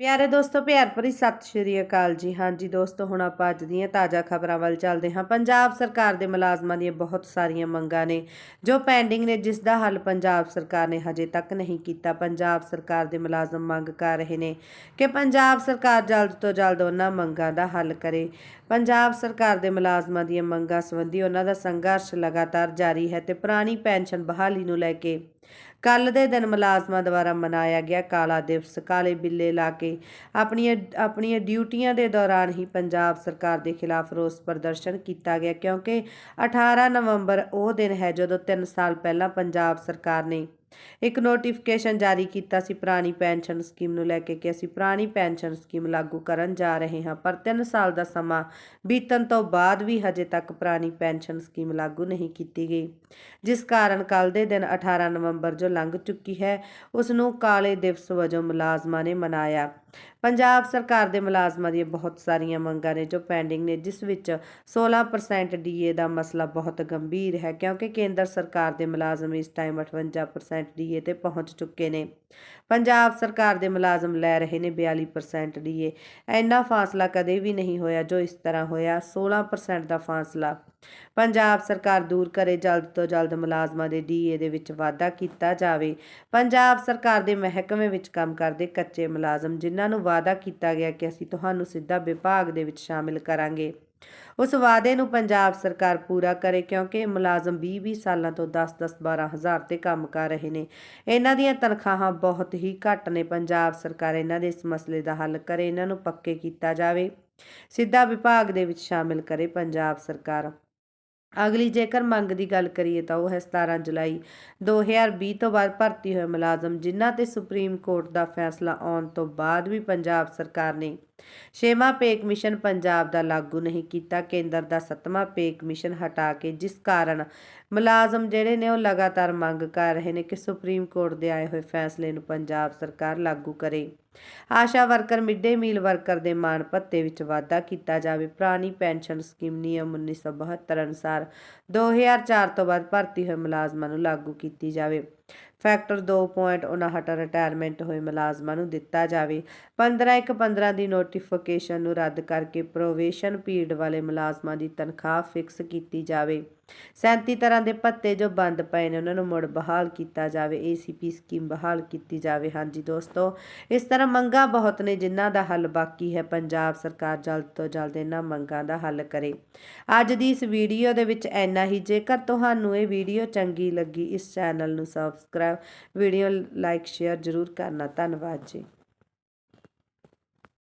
ਪਿਆਰੇ ਦੋਸਤੋ, ਪਿਆਰ ਭਰੀ ਸਤਿ ਸ਼੍ਰੀ ਅਕਾਲ ਜੀ। ਹਾਂਜੀ ਦੋਸਤੋ, ਹੁਣ ਆਪਾਂ ਅੱਜ ਦੀਆਂ ਤਾਜ਼ਾ ਖਬਰਾਂ ਵੱਲ ਚੱਲਦੇ ਹਾਂ। ਪੰਜਾਬ ਸਰਕਾਰ ਦੇ ਮੁਲਾਜ਼ਮਾਂ ਦੀਆਂ ਬਹੁਤ ਸਾਰੀਆਂ ਮੰਗਾਂ ਨੇ, ਜੋ ਪੈਂਡਿੰਗ ਨੇ, ਜਿਸ ਦਾ ਹੱਲ ਪੰਜਾਬ ਸਰਕਾਰ ਨੇ ਹਜੇ ਤੱਕ ਨਹੀਂ ਕੀਤਾ। ਪੰਜਾਬ ਸਰਕਾਰ ਦੇ ਮੁਲਾਜ਼ਮ ਮੰਗ ਕਰ ਰਹੇ ਨੇ ਕਿ ਪੰਜਾਬ ਸਰਕਾਰ ਜਲਦ ਤੋਂ ਜਲਦ ਉਹਨਾਂ ਮੰਗਾਂ ਦਾ ਹੱਲ ਕਰੇ। ਪੰਜਾਬ ਸਰਕਾਰ ਦੇ ਮੁਲਾਜ਼ਮਾਂ ਦੀਆਂ ਮੰਗਾਂ ਸੰਬੰਧੀ ਉਹਨਾਂ ਦਾ ਸੰਘਰਸ਼ ਲਗਾਤਾਰ ਜਾਰੀ ਹੈ ਤੇ ਪੁਰਾਣੀ ਪੈਨਸ਼ਨ ਬਹਾਲੀ ਨੂੰ ਲੈ ਕੇ ਕੱਲ ਦੇ ਦਿਨ ਮੁਲਾਜ਼ਮਾਂ ਦੁਆਰਾ ਮਨਾਇਆ ਗਿਆ ਕਾਲਾ ਦਿਵਸ। ਕਾਲੇ ਬਿੱਲੇ ਲਾ ਕੇ ਆਪਣੀਆਂ ਆਪਣੀਆਂ ਡਿਊਟੀਆਂ ਦੇ ਦੌਰਾਨ ਹੀ ਪੰਜਾਬ ਸਰਕਾਰ ਦੇ ਖਿਲਾਫ ਰੋਸ ਪ੍ਰਦਰਸ਼ਨ ਕੀਤਾ ਗਿਆ, ਕਿਉਂਕਿ 18 ਨਵੰਬਰ ਉਹ ਦਿਨ ਹੈ ਜਦੋਂ 3 ਸਾਲ ਪਹਿਲਾਂ ਪੰਜਾਬ ਸਰਕਾਰ ਨੇ ਇੱਕ ਨੋਟੀਫਿਕੇਸ਼ਨ ਜਾਰੀ ਕੀਤਾ ਸੀ ਪੁਰਾਣੀ ਪੈਨਸ਼ਨ ਸਕੀਮ ਨੂੰ ਲੈ ਕੇ ਕਿ ਅਸੀਂ ਪੁਰਾਣੀ ਪੈਨਸ਼ਨ ਸਕੀਮ ਲਾਗੂ ਕਰਨ ਜਾ ਰਹੇ ਹਾਂ, ਪਰ 3 ਸਾਲ ਦਾ ਸਮਾਂ ਬੀਤਣ ਤੋਂ ਬਾਅਦ ਵੀ ਹਜੇ ਤੱਕ ਪੁਰਾਣੀ ਪੈਨਸ਼ਨ ਸਕੀਮ ਲਾਗੂ ਨਹੀਂ ਕੀਤੀ ਗਈ। ਜਿਸ ਕਾਰਨ ਕੱਲ ਦੇ ਦਿਨ 18 ਨਵੰਬਰ ਜੋ ਲੰਘ ਚੁੱਕੀ ਹੈ, ਉਸ ਨੂੰ ਕਾਲੇ ਦਿਵਸ ਵਜੋਂ ਮੁਲਾਜ਼ਮਾਂ ਨੇ ਮਨਾਇਆ। ਪੰਜਾਬ ਸਰਕਾਰ ਦੇ ਮੁਲਾਜ਼ਮਾਂ ਦੀਆਂ ਬਹੁਤ ਸਾਰੀਆਂ ਮੰਗਾਂ ਨੇ ਜੋ ਪੈਂਡਿੰਗ ਨੇ, ਜਿਸ ਵਿੱਚ 16% ਡੀਏ ਦਾ ਮਸਲਾ ਬਹੁਤ ਗੰਭੀਰ ਹੈ, ਕਿਉਂਕਿ ਕੇਂਦਰ ਸਰਕਾਰ ਦੇ ਮੁਲਾਜ਼ਮ ਇਸ ਟਾਈਮ 58% ਡੀਏ ਤੇ ਪਹੁੰਚ ਚੁੱਕੇ ਨੇ। ਪੰਜਾਬ ਸਰਕਾਰ ਦੇ ਮੁਲਾਜ਼ਮ ਲੈ ਰਹੇ ਨੇ 42% ਡੀਏ ਇੰਨਾ ਫਾਸਲਾ ਕਦੇ ਵੀ ਨਹੀਂ ਹੋਇਆ ਜੋ ਇਸ ਤਰ੍ਹਾਂ ਹੋਇਆ 16% ਦਾ ਫਾਸਲਾ। ਪੰਜਾਬ ਸਰਕਾਰ ਦੂਰ ਕਰੇ ਜਲਦ ਤੋਂ ਜਲਦ ਮੁਲਾਜ਼ਮਾਂ ਦੇ ਡੀਏ ਦੇ ਵਿੱਚ ਵਾਧਾ ਕੀਤਾ ਜਾਵੇ। ਪੰਜਾਬ ਸਰਕਾਰ ਦੇ ਮਹਿਕਮੇ ਵਿੱਚ ਕੰਮ ਕਰਦੇ ਕੱਚੇ ਮੁਲਾਜ਼ਮ, ਜਿਨ੍ਹਾਂ ਨੂੰ ਵਾਅਦਾ ਕੀਤਾ ਗਿਆ ਕਿ ਅਸੀਂ ਤੁਹਾਨੂੰ ਸਿੱਧਾ ਵਿਭਾਗ ਦੇ ਵਿੱਚ ਸ਼ਾਮਿਲ ਕਰਾਂਗੇ। ਉਸ ਵਾਅਦੇ ਨੂੰ ਪੰਜਾਬ ਸਰਕਾਰ ਪੂਰਾ ਕਰੇ ਕਿਉਂਕਿ ਮੁਲਾਜ਼ਮ 20-20 ਸਾਲਾਂ ਤੋਂ 10-10 12 ਹਜ਼ਾਰ ਤੇ ਕੰਮ ਕਰ ਰਹੇ ਨੇ। ਇਹਨਾਂ ਦੀਆਂ ਤਨਖਾਹਾਂ ਬਹੁਤ ਹੀ ਘੱਟ ਨੇ। ਪੰਜਾਬ ਸਰਕਾਰ ਇਹਨਾਂ ਦੇ ਇਸ ਮਸਲੇ ਦਾ ਹੱਲ ਕਰੇ, ਇਹਨਾਂ ਨੂੰ ਪੱਕੇ ਕੀਤਾ ਜਾਵੇ। ਸਿੱਧਾ ਵਿਭਾਗ ਦੇ ਵਿੱਚ ਸ਼ਾਮਿਲ ਕਰੇ ਪੰਜਾਬ ਸਰਕਾਰ। ਅਗਲੀ ਜੇਕਰ ਮੰਗ ਦੀ ਗੱਲ ਕਰੀਏ ਤਾਂ ਉਹ ਹੈ 17 ਜੁਲਾਈ 2020 ਤੋਂ ਬਾਅਦ ਭਰਤੀ ਹੋਏ ਮੁਲਾਜ਼ਮ, ਜਿਨ੍ਹਾਂ ਤੇ ਸੁਪਰੀਮ ਕੋਰਟ ਦਾ ਫੈਸਲਾ ਆਉਣ ਤੋਂ ਬਾਅਦ ਵੀ ਪੰਜਾਬ ਸਰਕਾਰ ਨੇ ਛੇਵਾਂ ਪੇਕ ਮਿਸ਼ਨ ਪੰਜਾਬ ਦਾ ਲਾਗੂ ਨਹੀਂ ਕੀਤਾ, ਕੇਂਦਰ ਦਾ ਸੱਤਵਾਂ ਪੇਕ ਮਿਸ਼ਨ ਹਟਾ ਕੇ, ਜਿਸ ਕਾਰਨ ਮੁਲਾਜ਼ਮ ਜਿਹੜੇ ਨੇ ਉਹ ਲਗਾਤਾਰ ਮੰਗ ਕਰ ਰਹੇ ਨੇ ਕਿ ਸੁਪਰੀਮ ਕੋਰਟ ਦੇ ਆਏ ਹੋਏ ਫੈਸਲੇ ਨੂੰ ਪੰਜਾਬ ਸਰਕਾਰ ਲਾਗੂ ਕਰੇ। ASHA worker midday meal worker ਦੇ ਮਾਣ ਭੱਤੇ ਵਿੱਚ ਵਾਧਾ ਕੀਤਾ ਜਾਵੇ। ਪੁਰਾਣੀ ਪੈਨਸ਼ਨ ਸਕੀਮ ਨਿਯਮ 1972 ਅਨੁਸਾਰ 2004 ਤੋਂ ਬਾਅਦ ਭਰਤੀ ਹੋਏ ਮੁਲਾਜ਼ਮਾਂ ਨੂੰ ਲਾਗੂ ਕੀਤੀ ਜਾਵੇ। ਫੈਕਟਰ 2.59 ਰਿਟਾਇਰਮੈਂਟ ਹੋਏ ਮੁਲਾਜ਼ਮਾਂ ਨੂੰ ਦਿੱਤਾ ਜਾਵੇ। 15 ਇੱਕ 15 ਦੀ ਨੋਟੀਫਿਕੇਸ਼ਨ ਨੂੰ ਰੱਦ ਕਰਕੇ ਪ੍ਰੋਵੇਸ਼ਨ ਪੀਰੀਅਡ ਵਾਲੇ ਮੁਲਾਜ਼ਮਾਂ ਦੀ ਤਨਖਾਹ ਫਿਕਸ ਕੀਤੀ ਜਾਵੇ। 37 ਤਰ੍ਹਾਂ ਦੇ ਭੱਤੇ ਜੋ ਬੰਦ ਪਏ ਨੇ, ਉਹਨਾਂ ਨੂੰ ਮੁੜ ਬਹਾਲ ਕੀਤਾ ਜਾਵੇ ਏਸੀਪੀ ਸਕੀਮ ਬਹਾਲ ਕੀਤੀ ਜਾਵੇ। ਹਾਂਜੀ ਦੋਸਤੋ, ਇਸ ਤਰ੍ਹਾਂ ਮੰਗਾਂ ਬਹੁਤ ਨੇ, ਜਿਨ੍ਹਾਂ ਦਾ ਹੱਲ ਬਾਕੀ ਹੈ। ਪੰਜਾਬ ਸਰਕਾਰ ਜਲਦ ਤੋਂ ਜਲਦ ਇਹਨਾਂ ਮੰਗਾਂ ਦਾ ਹੱਲ ਕਰੇ। ਅੱਜ ਦੀ ਇਸ ਵੀਡੀਓ ਦੇ ਵਿੱਚ ਇੰਨਾ ਹੀ। ਜੇਕਰ ਤੁਹਾਨੂੰ ਇਹ ਵੀਡੀਓ ਚੰਗੀ ਲੱਗੀ, ਇਸ ਚੈਨਲ ਨੂੰ ਸਬਸਕ੍ਰਾਈਬ ਵੀਡੀਓ ਲਾਈਕ ਸ਼ੇਅਰ ਜ਼ਰੂਰ ਕਰਨਾ। ਧੰਨਵਾਦ ਜੀ।